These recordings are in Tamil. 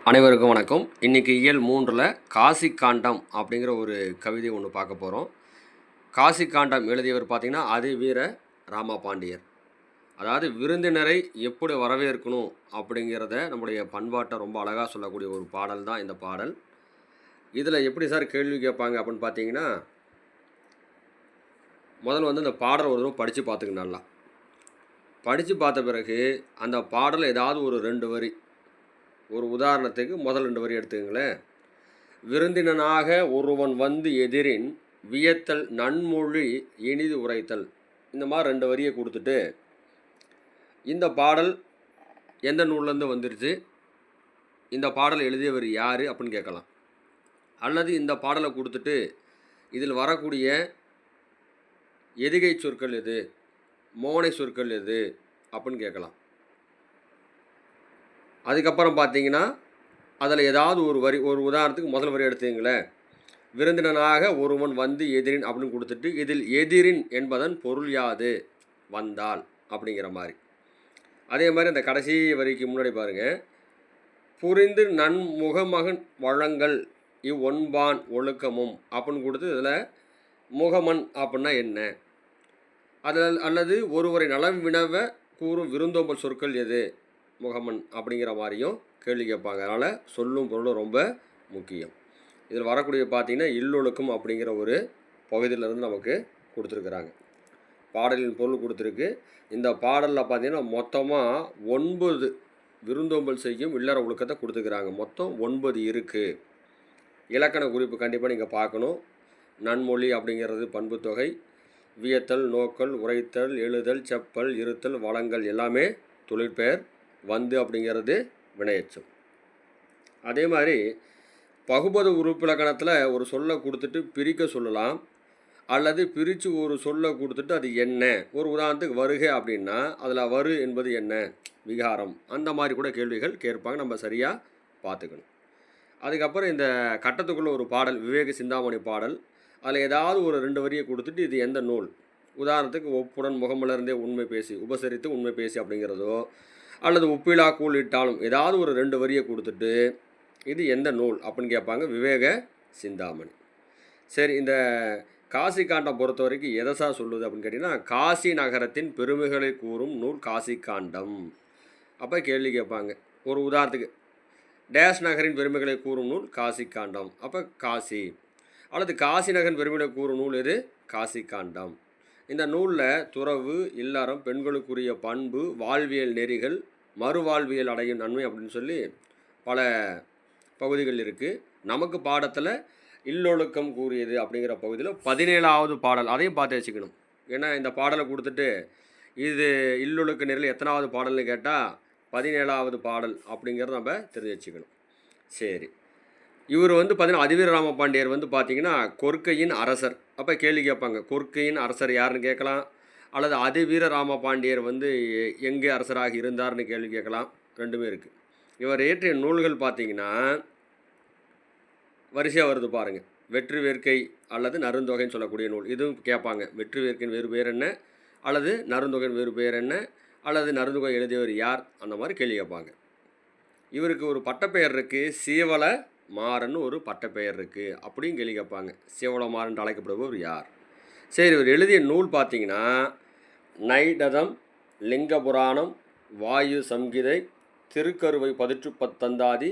அனைவருக்கும் வணக்கம். இன்றைக்கி இயல் மூன்றில் காசி காண்டம் அப்படிங்கிற ஒரு கவிதை ஒன்று பார்க்க போகிறோம் காசி காண்டம் எழுதியவர் பார்த்திங்கன்னா அதே வீர ராமா பாண்டியர் அதாவது விருந்தினரை எப்படி வரவேற்கணும் அப்படிங்கிறத நம்முடைய பண்பாட்டை ரொம்ப அழகாக சொல்லக்கூடிய ஒரு பாடல் தான் இந்த பாடல். இதில் எப்படி சார் கேள்வி கேட்பாங்க அப்படின்னு பார்த்தீங்கன்னா முதல்ல வந்து இந்த பாடல் ஒரு தடவை படித்து பார்த்துக்கு நல்லா. படித்து பார்த்த பிறகு அந்த பாடல் ஏதாவது ஒரு ரெண்டு வரி ஒரு உதாரணத்துக்கு முதல் ரெண்டு வரி எடுத்துக்கங்களேன். விருந்தினனாக ஒருவன் வந்து எதிரின் வியத்தல் நன்மொழி இனிது உரைத்தல். இந்த மாதிரி ரெண்டு வரியை கொடுத்துட்டு இந்த பாடல் எந்த நூல்லேருந்து வந்துருச்சு? இந்த பாடல் எழுதியவர் யார் அப்படின்னு கேட்கலாம். அல்லது இந்த பாடலை கொடுத்துட்டு இதில் வரக்கூடிய எதுகை சொற்கள் எது? மோனை சொற்கள் எது? அப்படின்னு கேட்கலாம். அதுக்கப்புறம் பார்த்தீங்கன்னா அதில் ஏதாவது ஒரு வரி ஒரு உதாரணத்துக்கு முதல் வரி எடுத்துங்களேன் விருந்தினனாக ஒருவன் வந்து எதிரின் அப்படின்னு கொடுத்துட்டு இதில் எதிரின் என்பதன் பொருள் யாது? வந்தால் அப்படிங்கிற மாதிரி. அதே மாதிரி அந்த கடைசி வரிக்கு முன்னாடி பாருங்கள் புரிந்து நன்முகமகன் வழங்கல் இவ்வொன்பான் ஒழுக்கமும் அப்படின்னு கொடுத்து இதில் முகமன் அப்படின்னா என்ன? அதில் அல்லது ஒருவரை நலம் வினவ கூறும் விருந்தோம்பல் சொற்கள் எது? முகமன் அப்படிங்கிற மாதிரியும் கேள்வி கேட்பாங்க. அதனால் சொல்லும் பொருளும் ரொம்ப முக்கியம். இதில் வரக்கூடிய பார்த்தீங்கன்னா இல்லொழுக்கம் அப்படிங்கிற ஒரு பகுதியிலேருந்து நமக்கு கொடுத்துருக்குறாங்க. பாடலின் பொருள் கொடுத்துருக்கு. இந்த பாடலில் பார்த்தீங்கன்னா மொத்தமாக ஒன்பது விருந்தோம்பல் செய்யும் இல்லற ஒழுக்கத்தை கொடுத்துருக்குறாங்க. மொத்தம் ஒன்பது இருக்குது இலக்கண குறிப்பு கண்டிப்பாக நீங்கள் பார்க்கணும். நன்மொழி அப்படிங்கிறது பண்புத்தொகை வியத்தல் நோக்கல் உரைத்தல் எழுதல் செப்பல் இருத்தல் வளங்கள் எல்லாமே தொழிற்பெயர். வந்து அப்படிங்கிறது வினையச்சம். அதே மாதிரி பகுபத உறுப்பிலக்கணத்தில் ஒரு சொல்லை கொடுத்துட்டு பிரிக்க சொல்லலாம். அல்லது பிரித்து ஒரு சொல்லை கொடுத்துட்டு அது என்ன? ஒரு உதாரணத்துக்கு வருக அப்படின்னா அதில் வரு என்பது என்ன? விகாரம். அந்த மாதிரி கூட கேள்விகள் கேட்பாங்க. நம்ம சரியாக பார்த்துக்கணும். அதுக்கப்புறம் இந்த கட்டத்துக்குள்ள ஒரு பாடல் விவேக சிந்தாமணி பாடல். அதில் ஏதாவது ஒரு ரெண்டு வரியை கொடுத்துட்டு இது எந்த நூல்? உதாரணத்துக்கு ஒப்புடன் முகமலர்ந்தே உண்மை பேசி உபசரித்து உண்மை பேசி அப்படிங்கிறதோ அல்லது உப்பிலா கூழ் இட்டாலும் ஏதாவது ஒரு ரெண்டு வரியை கொடுத்துட்டு இது எந்த நூல்? அப்படின்னு கேட்பாங்க விவேக சிந்தாமணி. சரி இந்த காசி காண்டம் பொறுத்த வரைக்கும் எதசா சொல்லுது அப்படின்னு கேட்டிங்கன்னா காசி நகரத்தின் பெருமைகளை கூறும் நூல் காசி காண்டம் அப்போ கேள்வி கேட்பாங்க. ஒரு உதாரணத்துக்கு டேஷ் நகரின் பெருமைகளை கூறும் நூல் காசி காண்டம் அப்போ காசி. அல்லது காசி நகரின் பெருமைகளை கூறும் நூல் எது? காசி காண்டம் இந்த நூலில் துறவு இல்லறம் பெண்களுக்குரிய பண்பு வாழ்வியல் நெறிகள் மறுவாழ்வியல் அடையும் நன்மை அப்படின்னு சொல்லி பல பகுதிகள் இருக்குது நமக்கு பாடத்தில் இல்லொழுக்கம் கூறியது அப்படிங்கிற பகுதியில் பதினேழாவது பாடல் அதையும் பார்த்து வச்சுக்கணும். ஏன்னா இந்த பாடலை கொடுத்துட்டு இது இல்லொழுக்க நெறியில் எத்தனாவது பாடல்னு கேட்டால் பதினேழாவது பாடல் அப்படிங்கிறத நம்ம தெரிஞ்சு வச்சுக்கணும். சரி. இவர் வந்து பார்த்தீங்கன்னா அதிவீர ராமபாண்டியர் வந்து பார்த்தீங்கன்னா கொர்க்கையின் அரசர். அப்போ கேள்வி கேட்பாங்க கொர்க்கையின் அரசர் யாருன்னு கேட்கலாம்? அல்லது அதிவீர ராமபாண்டியர் வந்து எ- எங்கே அரசராக இருந்தார்னு கேள்வி கேட்கலாம். ரெண்டுமே இருக்குது இவர் இயற்றிய நூல்கள் பார்த்தீங்கன்னா வரிசையாக வருது பாருங்கள் வெற்றி வேர்க்கை அல்லது நருந்தொகைன்னு சொல்லக்கூடிய நூல். இதுவும் கேட்பாங்க. வெற்றி வேர்க்கையின் வேறு பேர் என்ன? அல்லது நருந்தொகையின் வேறு பேர் என்ன? அல்லது நருந்தொகை எழுதியவர் யார்? அந்த மாதிரி கேள்வி கேட்பாங்க. இவருக்கு ஒரு பட்டப்பெயர் இருக்குது சீவல மாறன் ஒரு பட்டப்பெயர் இருக்குது அப்படின்னு கேள்வி கேட்பாங்க. சீவல அழைக்கப்படுபவர் யார்? சரி இவர் எழுதிய நூல் பார்த்தீங்கன்னா நைடதம் லிங்க புராணம் வாயு சம்கிதை திருக்கருவை பதிற்று பத்தந்தாதி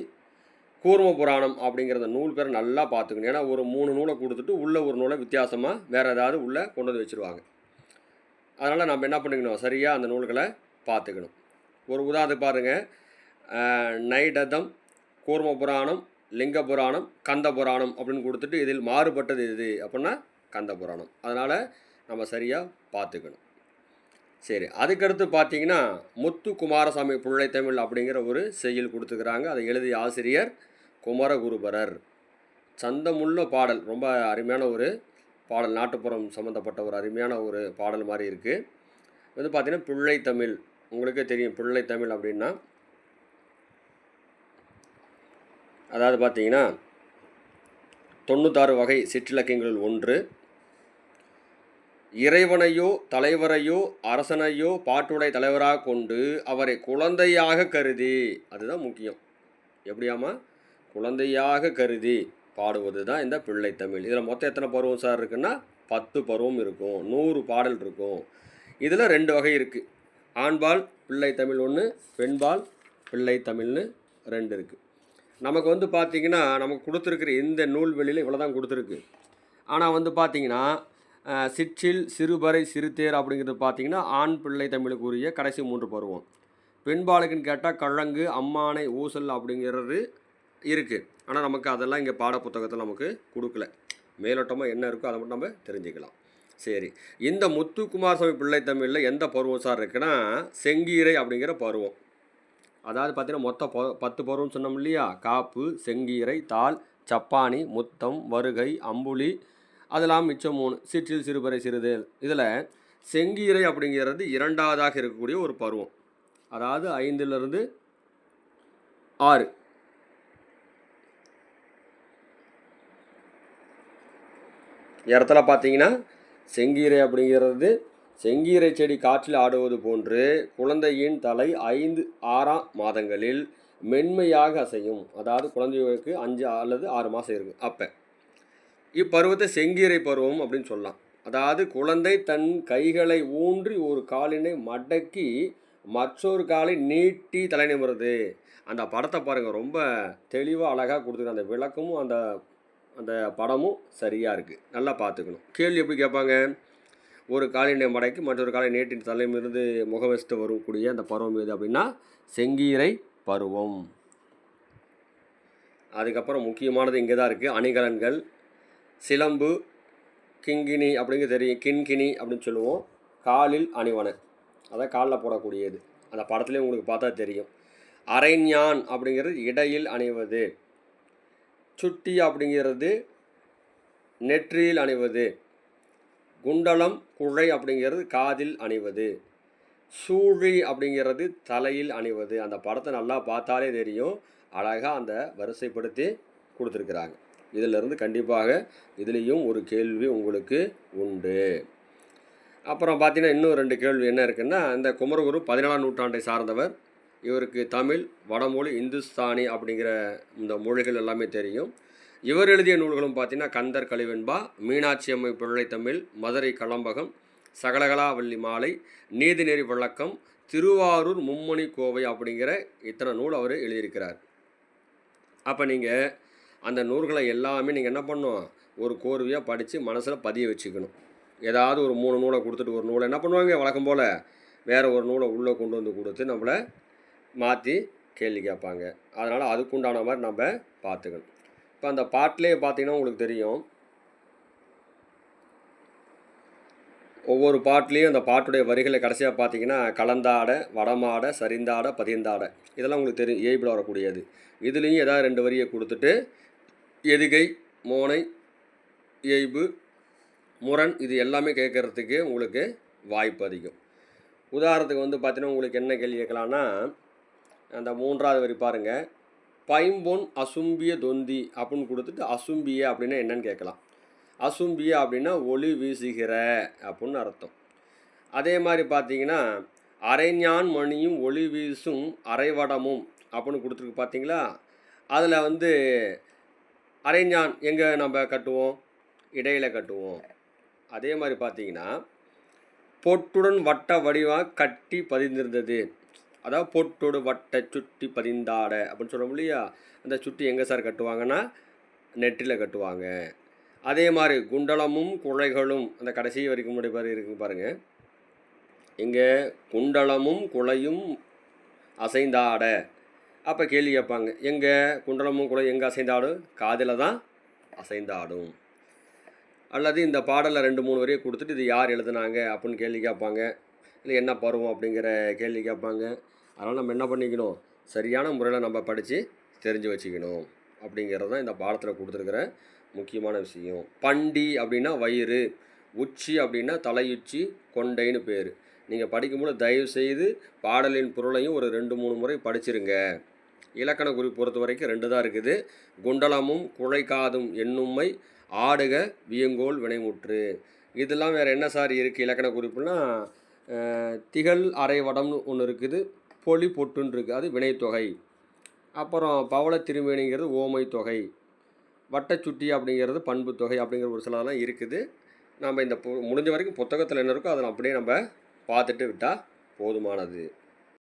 கூர்ம புராணம் அப்படிங்கிற அந்த நூல் பேரை நல்லா பார்த்துக்கணும். ஏன்னா ஒரு மூணு நூலை கொடுத்துட்டு உள்ளே ஒரு நூலை வித்தியாசமாக வேறு ஏதாவது உள்ளே கொண்டு வந்து வச்சுருவாங்க. அதனால் நம்ம என்ன பண்ணிக்கணும்? சரியாக அந்த நூல்களை பார்த்துக்கணும். ஒரு உதாரணத்துக்கு பாருங்கள் நைடதம் கூர்ம புராணம் லிங்க புராணம் கந்த புராணம் அப்படின்னு கொடுத்துட்டு இதில் மாறுபட்டது எது அப்படின்னா கந்த புராணம் அதனால் நம்ம சரியாக பார்த்துக்கணும். சரி அதுக்கடுத்து பார்த்தீங்கன்னா முத்து குமாரசாமி பிள்ளைத்தமிழ் அப்படிங்கிற ஒரு செய்யுள் கொடுத்துக்கிறாங்க. அதை எழுதிய ஆசிரியர் குமரகுருபரர். சந்தமுள்ள பாடல் ரொம்ப அருமையான ஒரு பாடல் நாட்டுப்புறம் சம்மந்தப்பட்ட ஒரு அருமையான ஒரு பாடல் மாதிரி இருக்குது வந்து பார்த்திங்கன்னா பிள்ளை தமிழ். உங்களுக்கே தெரியும் பிள்ளைத்தமிழ் அப்படின்னா அதாவது பார்த்தீங்கன்னா தொண்ணூத்தாறு வகை சிற்றிலக்கியங்களில் ஒன்று. இறைவனையோ தலைவரையோ அரசனையோ பாட்டுடை தலைவராக கொண்டு அவரை குழந்தையாக கருதி அதுதான் முக்கியம். எப்படியாமா குழந்தையாக கருதி பாடுவது தான் இந்த பிள்ளை தமிழ். இதில் மொத்தம் எத்தனை பருவம் சார் இருக்குன்னா பத்து பருவம் இருக்கும் நூறு பாடல் இருக்கும். இதில் ரெண்டு வகை இருக்குது ஆண்பால் பிள்ளை தமிழ் ஒன்று பெண்பால் பிள்ளை தமிழ்னு ரெண்டு இருக்குது நமக்கு வந்து பார்த்திங்கன்னா நமக்கு கொடுத்துருக்குற இந்த நூல் வெளியில் இவ்வளோ தான் கொடுத்துருக்கு. ஆனால் வந்து பார்த்திங்கன்னா சிற்றில் சிறுபறை சிறுதேர் அப்படிங்கிறது பார்த்திங்கன்னா ஆண் பிள்ளை தமிழுக்குரிய கடைசி மூன்று பருவம். பெண்பாளுக்குன்னு கேட்டால் கழங்கு அம்மானை ஊசல் அப்படிங்கிறது இருக்குது ஆனால் நமக்கு அதெல்லாம் இங்கே பாடப்புத்தகத்தில் நமக்கு கொடுக்கல. மேலோட்டமாக என்ன இருக்கோ அதை மட்டும் நம்ம தெரிஞ்சுக்கலாம். சரி. இந்த முத்துக்குமாரசாமி பிள்ளை தமிழில் எந்த பருவம் சார் இருக்குன்னா செங்கீரை அப்படிங்கிற பருவம். அதாவது பார்த்தீங்கன்னா மொத்த ப பத்து பருவம் சொன்னோம் இல்லையா? காப்பு செங்கீரை தாள் சப்பானி முத்தம் வருகை அம்புலி அதெல்லாம் மிச்சம் மூணு. சிற்றில் சிறுபறை சிறுதேல். இதில் செங்கீரை அப்படிங்கிறது இரண்டாவதாக இருக்கக்கூடிய ஒரு பருவம். அதாவது ஐந்துலேருந்து ஆறு. இடத்துல பார்த்தீங்கன்னா செங்கீரை அப்படிங்கிறது செங்கீரை செடி காற்றில் ஆடுவது போன்று குழந்தையின் தலை ஐந்து ஆறாம் மாதங்களில் மென்மையாக அசையும். அதாவது குழந்தைகளுக்கு அஞ்சு அல்லது ஆறு மாதம் இருக்கும் அப்போ இப்பருவத்தை செங்கீரை பருவம் அப்படின்னு சொல்லலாம். அதாவது குழந்தை தன் கைகளை ஊன்றி ஒரு காலினை மடக்கி மற்றொரு காலை நீட்டி தலை நிமிருது. அந்த படத்தை பாருங்கள் ரொம்ப தெளிவாக அழகாக கொடுத்துருக்காங்க. அந்த விளக்கமும் அந்த அந்த படமும் சரியாக இருக்குது நல்லா பார்த்துக்கணும். கேள்வி எப்படி கேட்பாங்க? ஒரு காலினை மடக்கி மற்றொரு காலை நேற்றின் தலைமிருந்து முகம் வச்சுட்டு வரக்கூடிய அந்த பருவம் எது அப்படின்னா செங்கீரை பருவம். அதுக்கப்புறம் முக்கியமானது இங்கே தான் இருக்குது அணிகலன்கள் சிலம்பு கிங்கினி அப்படிங்க தெரியும். கிண்கிணி அப்படின்னு சொல்லுவோம். காலில் அணிவன. அதான் காலில் போடக்கூடியது. அந்த படத்துலேயே உங்களுக்கு பார்த்தா தெரியும். அரைஞான் அப்படிங்கிறது இடையில் அணிவது. சுட்டி அப்படிங்கிறது நெற்றியில் அணிவது. குண்டலம் குழை அப்படிங்கிறது காதில் அணிவது. சூழி அப்படிங்கிறது தலையில் அணிவது. அந்த படத்தை நல்லா பார்த்தாலே தெரியும். அழகாக அந்த வரிசைப்படுத்தி கொடுத்துருக்குறாங்க. இதிலிருந்து கண்டிப்பாக இதுலேயும் ஒரு கேள்வி உங்களுக்கு உண்டு. அப்புறம் பார்த்தீங்கன்னா இன்னும் ரெண்டு கேள்வி என்ன இருக்குன்னா இந்த குமரகுரு பதினேழாம் நூற்றாண்டை சார்ந்தவர். இவருக்கு தமிழ் வடமொழி இந்துஸ்தானி அப்படிங்கிற இந்த மொழிகள் எல்லாமே தெரியும். இவர் எழுதிய நூல்களும் பார்த்தீங்கன்னா கந்தர் கலிவெண்பா மீனாட்சி அம்மை பிள்ளை தமிழ் மதுரை களம்பகம் சகலகலாவல்லி மாலை நீதிநெறி விளக்கம் திருவாரூர் மும்மணி கோவை அப்படிங்கிற இத்தனை நூல் அவர் எழுதியிருக்கிறார். அப்போ நீங்கள் அந்த நூல்களை எல்லாமே நீங்கள் என்ன பண்ணணும் ஒரு கோர்வையாக படித்து மனசில் பதிய வச்சுக்கணும். ஏதாவது ஒரு மூணு நூலை கொடுத்துட்டு ஒரு நூலை என்ன பண்ணுவாங்க? வழக்கம் போல் வேறு ஒரு நூலை உள்ளே கொண்டு வந்து கொடுத்து நம்மளை மாற்றி கேள்வி கேட்பாங்க. அதனால் அதுக்குண்டான மாதிரி நம்ம பார்த்துக்கணும். இப்போ அந்த பாட்டிலே பார்த்தீங்கன்னா உங்களுக்கு தெரியும். ஒவ்வொரு பாட்டுலேயும் அந்த பாட்டுடைய வரிகளை கடைசியாக பார்த்தீங்கன்னா கலந்தாட வடமாட சரிந்தாட பதிந்தாட. இதெல்லாம் உங்களுக்கு தெரியும் ஏய்பில் வரக்கூடியது. இதுலேயும் ஏதாவது ரெண்டு வரியை கொடுத்துட்டு எதுகை மோனை ஏய்பு முரண் இது எல்லாமே கேட்குறதுக்கு உங்களுக்கு வாய்ப்பு அதிகம். உதாரணத்துக்கு வந்து பார்த்தீங்கன்னா உங்களுக்கு என்ன கேள்வி கேட்கலான்னா அந்த மூன்றாவது வரி பாருங்கள் பைம்பொன் அசும்பிய தொந்தி அப்படின்னு கொடுத்துட்டு அசும்பிய அப்படின்னா என்னன்னு கேட்கலாம். அசும்பிய அப்படின்னா ஒளி வீசுகிற அப்படின்னு அர்த்தம். அதே மாதிரி பார்த்தீங்கன்னா அரைஞான் மணியும் ஒளி வீசும் அரைவடமும் அப்படின்னு கொடுத்துருக்கு பார்த்தீங்களா? அதில் வந்து அரைஞான் எங்கே நம்ம கட்டுவோம்? இடையில் கட்டுவோம். அதே மாதிரி பார்த்தீங்கன்னா பொட்டுடன் வட்ட வடிவாக கட்டி பதிந்திருந்தது. அதாவது பொட்டோடு வட்டை சுட்டி பதிந்தாட அப்படின்னு சொல்கிறோம் இல்லையா? அந்த சுட்டி எங்கே சார் கட்டுவாங்கன்னா நெட்டில் கட்டுவாங்க. அதே மாதிரி குண்டலமும் குழைகளும் அந்த கடைசி வரைக்கும் முடி பாரு இருக்கு பாருங்கள் இங்கே குண்டலமும் குழையும் அசைந்தாட. அப்போ கேள்வி கேட்பாங்க எங்கே குண்டலமும் குலை எங்கே அசைந்தாடும் காதில் தான் அசைந்தாடும். அல்லது இந்த பாடலை ரெண்டு மூணு வரையும் கொடுத்துட்டு இது யார் எழுதுனாங்க அப்படின்னு கேள்வி கேட்பாங்க. இல்லை என்ன பருவம் அப்படிங்கிற கேள்வி கேட்பாங்க. அதனால் நம்ம என்ன பண்ணிக்கணும்? சரியான முறையில் நம்ம படித்து தெரிஞ்சு வச்சுக்கணும். அப்படிங்கிறது தான் இந்த பாடத்தில் கொடுத்துருக்குற முக்கியமான விஷயம். பண்டி அப்படின்னா வயிறு உச்சி அப்படின்னா தலையுச்சி கொண்டைன்னு பேர். நீங்கள் படிக்கும்போது தயவு செய்து பாடலின் பொருளையும் ஒரு ரெண்டு மூணு முறை படிச்சிருங்க. இலக்கண குறிப்பு பொறுத்த வரைக்கும் ரெண்டு தான் இருக்குது. குண்டலமும் குழைக்காதும் என்னும்மை ஆடுக வியங்கோல் வினைமுற்று. இதெல்லாம் வேறு என்ன சார் இருக்குது இலக்கண குறிப்புனா திகழ் அரைவடம்னு ஒன்று இருக்குது. பொலி பொட்டுன்னு இருக்குது அது வினைத்தொகை. அப்புறம் பவள திருமேனிங்கிறது ஓமை தொகை. வட்டச்சுட்டி அப்படிங்கிறது பண்பு தொகை அப்படிங்கிற ஒரு சிலதெல்லாம் இருக்குது. நம்ம இந்த பு முடிஞ்ச வரைக்கும் புத்தகத்தில் என்ன இருக்கோ அதை அப்படியே நம்ம பார்த்துட்டு விட்டால் போதுமானது.